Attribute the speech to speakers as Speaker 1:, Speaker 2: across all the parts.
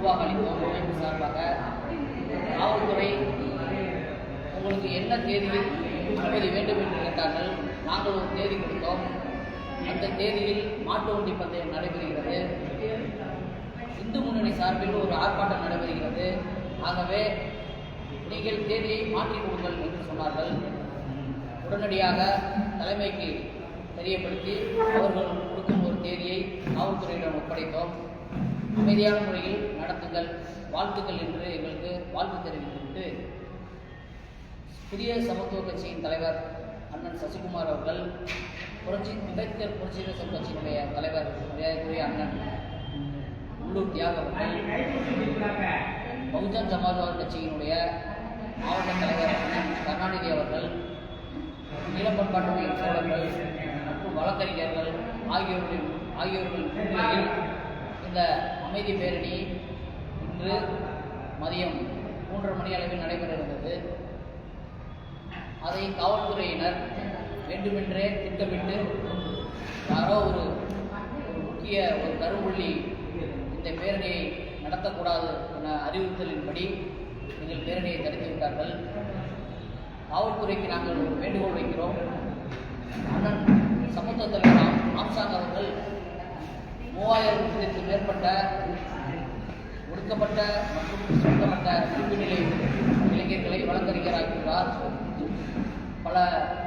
Speaker 1: உருவாக அளிப்போம் அமைப்பு சார்பாக காவல்துறை உங்களுக்கு என்ன தேதியில் அனுமதி வேண்டும் என்று கேட்டார்கள் நாங்கள் ஒரு தேதி கொடுத்தோம். அந்த தேதியில் மாட்டு வண்டி பந்தயம் நடைபெறுகிறது. இந்து முன்னணி சார்பில் ஒரு ஆர்ப்பாட்டம் நடைபெறுகிறது. ஆகவே நீங்கள் தேதியை மாற்றிக் கொடுங்கள் என்று சொன்னார்கள். உடனடியாக தலைமைக்கு தெரியப்படுத்தி அவர்கள் கொடுக்கும் ஒரு தேதியை காவல்துறையிடம் ஒப்படைத்தோம். அமைதியான முறையில் நடத்துங்கள். வாழ்த்துக்கள் என்று எங்களுக்கு வாழ்த்து தெரிவித்துவிட்டு புதிய சமத்துவ கட்சியின் தலைவர் அண்ணன் சசிகுமார் அவர்கள் புரட்சி அம்பேத்கர் புரட்சி தேசம் கட்சியினுடைய தலைவர் மரியாதைக்குரிய அண்ணன் உள்ளூர் தியாக அவர்கள் பகுஜன் சமாஜ்வாதி கட்சியினுடைய மாவட்ட தலைவர் அண்ணன் கருணாநிதி அவர்கள் நீலப்பண்பாட்டு தலைவர்கள் மற்றும் வழக்கறிஞர்கள் ஆகியோர்களின் ஆகியோர்கள் இந்த அமைதி பேரணி இன்று மதியம் மூன்றரை மணி அளவில் நடைபெற இருந்தது அதை காவல்துறையினர் வேண்டுமென்றே திட்டமிட்டு யாரோ ஒரு முக்கிய ஒரு கருவுள்ளி இந்த பேரணியை நடத்தக்கூடாது என அறிவுறுத்தலின்படி எங்கள் பேரணியை தடுத்து விட்டார்கள் காவல்துறைக்கு நாங்கள் ஒரு வேண்டுகோள் வைக்கிறோம். அண்ணன் சமூக தலைவர் ஆம்சாங் அவர்கள் மூவாயிரத்திற்கு மேற்பட்ட ஒடுக்கப்பட்ட மற்றும் சுருக்கப்பட்ட விளிம்பு நிலை இளைஞர்களை வழக்கறிஞராக்கியுள்ளார் பல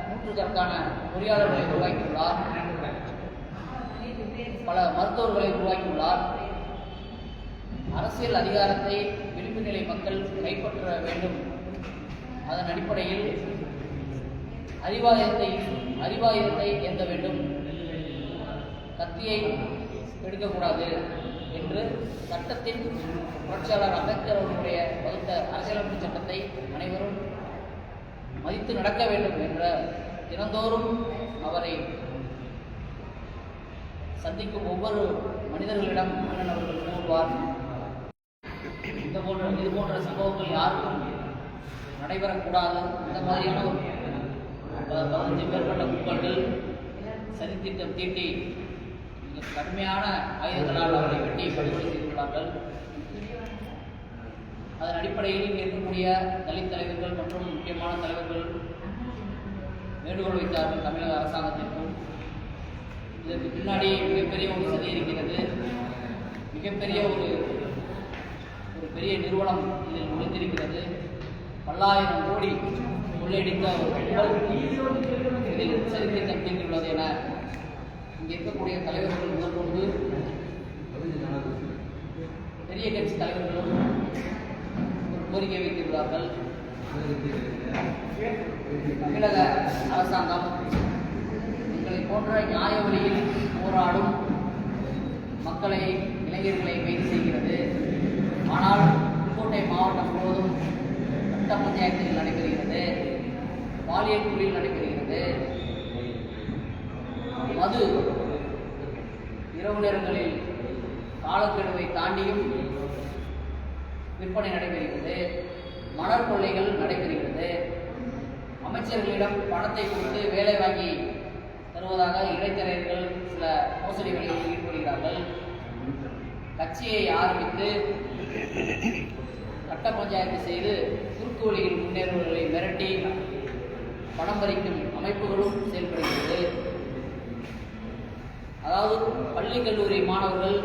Speaker 1: நூற்றுக்கணக்கான பொறியாளர்களை உருவாக்கியுள்ளார். பல மருத்துவர்களை உருவாக்கியுள்ளார். அரசியல் அதிகாரத்தை விளிம்பு நிலை மக்கள் கைப்பற்ற வேண்டும். அதன் அடிப்படையில் அறிவாயத்தை அறிவாயத்தை ஏந்த வேண்டும். கத்தியை எடுக்கக்கூடாது என்று சட்டத்தின் புரட்சியாளர் அம்பேத்கர் அவர்களுடைய வகுத்த அரசியலமைப்பு சட்டத்தை அனைவரும் மதித்து நடக்க வேண்டும் என்ற தினந்தோறும் அவரை சந்திக்கும் ஒவ்வொரு மனிதர்களிடம் அண்ணன் அவர்கள் கூறுவார். இந்த போன்ற இது போன்ற சம்பவங்கள் யாருக்கும் நடைபெறக்கூடாது. இந்த மாதிரியான ஒரு பதினஞ்சு மேற்பட்ட கும்பல்கள் சதித்திட்டம் தீட்டி கடுமையான ஆயுதங்களால் அவரை வெட்டி படுகொலை செய்துள்ளார்கள். அதன் அடிப்படையில் இங்கே இருக்கக்கூடிய தலித் தலைவர்கள் மற்றும் முக்கியமான தலைவர்கள் வேண்டுகோள் வைத்தார்கள் தமிழக அரசாங்கத்திற்கும். இதற்கு பின்னாடி மிகப்பெரிய ஒரு சதி இருக்கிறது. மிகப்பெரிய ஒரு ஒரு பெரிய நிறுவனம் இதில் முடிந்திருக்கிறது. பல்லாயிரம் கோடி கொள்ளையடித்த ஒரு பெண்கள் இதில் சரித்திரம் தப்பித்துள்ளது என இங்கே இருக்கக்கூடிய தலைவர்கள் முதற்கொண்டு பெரிய கட்சி தலைவர்களும் ஒரு கோரிக்கை வைத்திருக்கிறார்கள். தமிழக அரசாங்கம் எங்களை போன்ற நியாய வழியில் போராடும் மக்களை இளைஞர்களை கைது செய்கிறது. ஆனால் புதுக்கோட்டை மாவட்டம் முழுவதும் சட்ட பஞ்சாயத்தில் நடைபெறுகிறது. பாலியல் தொழில் நடைபெறுகிறது. மது இரவு நேரங்களில் காலக்கெடுவை தாண்டியும் விற்பனை நடைபெறுகிறது. மணல் கொள்ளைகள் நடைபெறுகிறது. அமைச்சர்களிடம் பணத்தை கொடுத்து வேலை வாங்கி தருவதாக இடைத்தரகர்கள் சில மோசடிகளில் ஈடுபடுகிறார்கள். கட்சியை ஆரம்பித்து கட்ட பஞ்சாயத்து செய்து குறுக்கு வழியில் முன்னேறுவர்களை மிரட்டி பணம் பறிக்கும் அமைப்புகளும் செயல்படுகிறது. அதாவது பள்ளி கல்லூரி மாணவர்கள்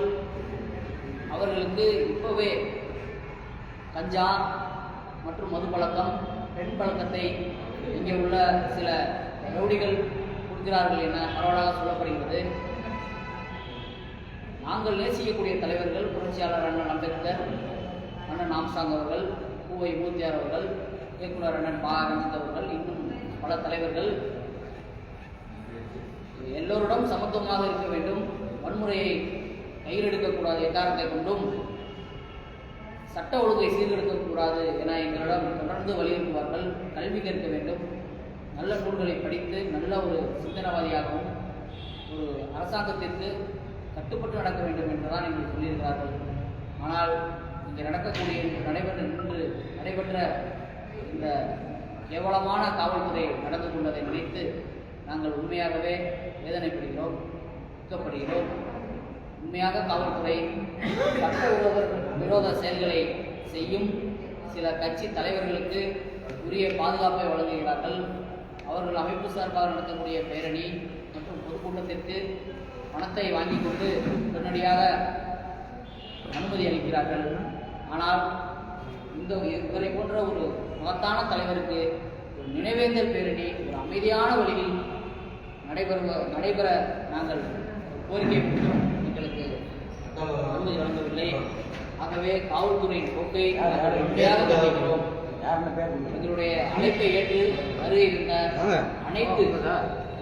Speaker 1: அவர்களுக்கு இப்போவே கஞ்சா மற்றும் மது பழக்கம் பெண் பழக்கத்தை இங்கே உள்ள சில ரவுடிகள் கொடுக்கிறார்கள் என பரவலாக சொல்லப்படுகிறது. நாங்கள் நேசிக்கக்கூடிய தலைவர்கள் புரட்சியாளர் அண்ணன் அம்பேத்கர் அண்ணன் ஆம்சாங் அவர்கள் பூவை மூர்த்தியார் அவர்கள் இயக்குனர் அண்ணன் பா. ரஞ்சித் அவர்கள் இன்னும் பல தலைவர்கள் எல்லோரிடம் சமத்துவமாக இருக்க வேண்டும். வன்முறையை கையில் எடுக்கக்கூடாது எக்காரணத்தை கொண்டும். சட்ட ஒழுங்கை சீர்கெடுக்கக்கூடாது என எங்களிடம் தொடர்ந்து வலியுறுத்துவார்கள். கல்வி கற்க வேண்டும். நல்ல நூல்களை படித்து நல்ல ஒரு சிந்தனவாதியாகவும் ஒரு அரசாங்கத்திற்கு கட்டுப்பட்டு நடக்க வேண்டும் என்றுதான் எங்களுக்கு சொல்லியிருக்கிறார்கள். ஆனால் இங்கே நடக்கக்கூடிய இன்று நடைபெற்ற நின்று நடைபெற்ற இந்த கேவலமான காவல்துறை நடந்து கொண்டதை நினைத்து நாங்கள் உண்மையாகவே வேதனைப்படுகிறோம் துக்கப்படுகிறோம். உண்மையாக காவல்துறை சட்ட விரோத விரோத செயல்களை செய்யும் சில கட்சி தலைவர்களுக்கு உரிய பாதுகாப்பை வழங்குகிறார்கள். அவர்கள் அமைப்பு சார்பாக நடத்தக்கூடிய பேரணி மற்றும் பொதுக்கூட்டத்திற்கு பணத்தை வாங்கி கொண்டு உடனடியாக அனுமதி அளிக்கிறார்கள். ஆனால் இந்த இவரை போன்ற ஒரு மகத்தான தலைவருக்கு ஒரு நினைவேந்தல் பேரணி ஒரு அமைதியான வழியில் நடைபெறுவ நடைபெற நாங்கள் கோரிக்கை விடுத்தோம் எங்களுக்கு அனுமதி வழங்கவில்லை. ஆகவே காவல்துறையின் போக்கை கண்டிக்கிறோம் எங்களுடைய அழைப்பை ஏற்று வருகை இருந்த அனைத்து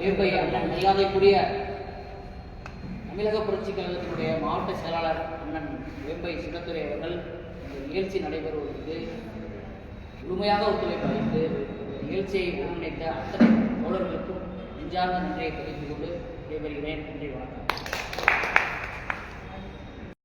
Speaker 1: வேப்பை அண்ணன் மரியாதைக்குரிய தமிழக புரட்சிக் கழகத்தினுடைய மாவட்ட செயலாளர் அண்ணன் வேம்பை சின்னத்துறை அவர்கள் இந்த நிகழ்ச்சி நடைபெறுவதற்கு முழுமையாக ஒத்துழைப்பு அளித்து நிகழ்ச்சியை ஒருங்கிணைத்த அத்தனை தோழர்களுக்கும் நெஞ்சார்ந்த நன்றியை தெரிந்து கொண்டு விடைபெறுகிறேன். நன்றி வணக்கம்.